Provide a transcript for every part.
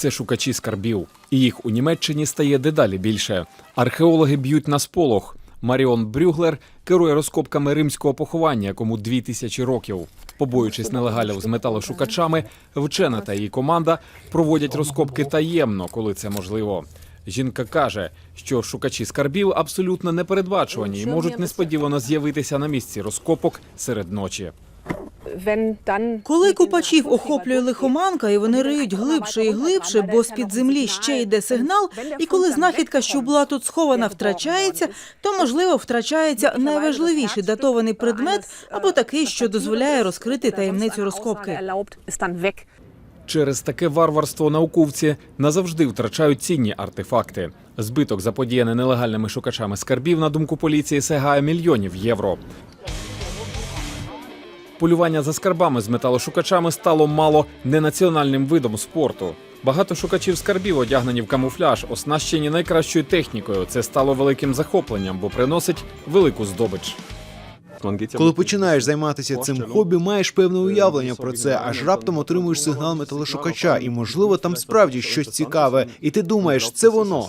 це шукачі скарбів, і їх у Німеччині стає дедалі більше. Археологи б'ють на сполох. Маріон Брюглер керує розкопками римського поховання, якому дві тисячі років. Побоюючись нелегалів з металошукачами, вчена та її команда проводять розкопки таємно, коли це можливо. Жінка каже, що шукачі скарбів абсолютно непередбачувані і можуть несподівано з'явитися на місці розкопок серед ночі. Коли купачів охоплює лихоманка, і вони риють глибше і глибше, бо з-під землі ще йде сигнал, і коли знахідка, що була тут схована, втрачається, то можливо втрачається найважливіший датований предмет або такий, що дозволяє розкрити таємницю розкопки. Через таке варварство науковці назавжди втрачають цінні артефакти. Збиток, заподіяний нелегальними шукачами скарбів, на думку поліції, сягає мільйонів євро. Полювання за скарбами з металошукачами стало мало не національним видом спорту. Багато шукачів скарбів одягнені в камуфляж, оснащені найкращою технікою. Це стало великим захопленням, бо приносить велику здобич. Коли починаєш займатися цим хобі, маєш певне уявлення про це, аж раптом отримуєш сигнал металошукача, і можливо там справді щось цікаве, і ти думаєш, це воно.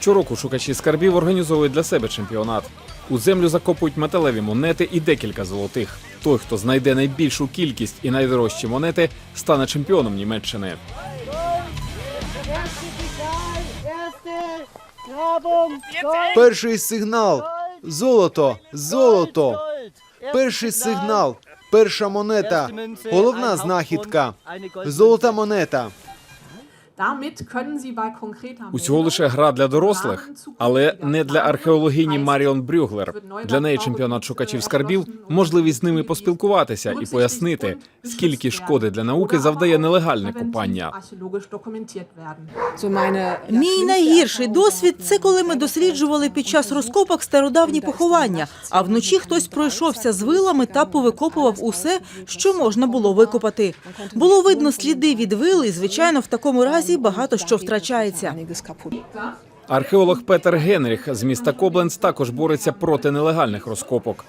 Щороку шукачі скарбів організовують для себе чемпіонат. У землю закопують металеві монети і декілька золотих. Той, хто знайде найбільшу кількість і найдорожчі монети, стане чемпіоном Німеччини. Перший сигнал золото, золото. Перший сигнал, перша монета, головна знахідка, золота монета. Усього лише гра для дорослих, але не для археологині Маріон Брюглер. Для неї чемпіонат шукачів скарбів можливість з ними поспілкуватися і пояснити, скільки шкоди для науки завдає нелегальне копання. Мій найгірший досвід це коли ми досліджували під час розкопок стародавні поховання, а вночі хтось пройшовся з вилами та повикопував усе, що можна було викопати. Було видно сліди від вил, і звичайно, в такому разі багато що втрачається. Археолог Петер Генріх з міста Кобленц також бореться проти нелегальних розкопок.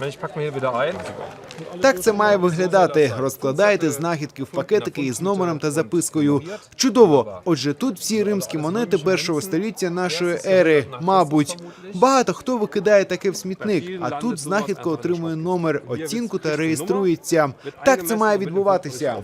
Ich pack mir hier wieder ein. Так це має виглядати. Розкладаєте знахідки в пакетики із номером та запискою. Чудово. Отже, тут всі римські монети першого століття нашої ери. Мабуть, багато хто викидає таке в смітник, а тут знахідка отримує номер, оцінку та реєструється. Так це має відбуватися.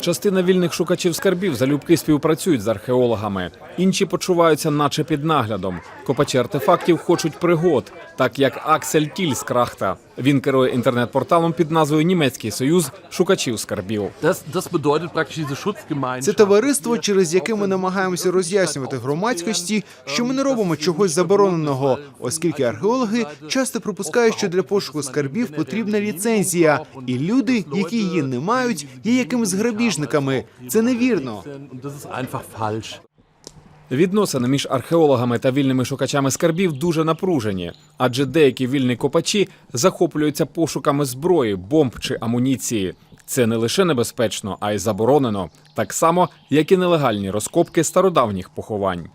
Частина вільних шукачів скарбів залюбки співпрацюють з археологами. Інші почуваються, наче під наглядом. Копачі артефактів хочуть пригод, так як Аксель Тіль з Крахта. Він керує інтернет-порталом під назвою Німецький союз шукачів скарбів. Це товариство, через яке ми намагаємося роз'яснювати громадськості, що ми не робимо чогось забороненого, оскільки археологи часто припускають, що для пошуку скарбів потрібна ліцензія, і люди, які її не мають, є якимись грабіжниками. Це невірно. Відносини між археологами та вільними шукачами скарбів дуже напружені, адже деякі вільні копачі захоплюються пошуками зброї, бомб чи амуніції. Це не лише небезпечно, а й заборонено, так само як і нелегальні розкопки стародавніх поховань.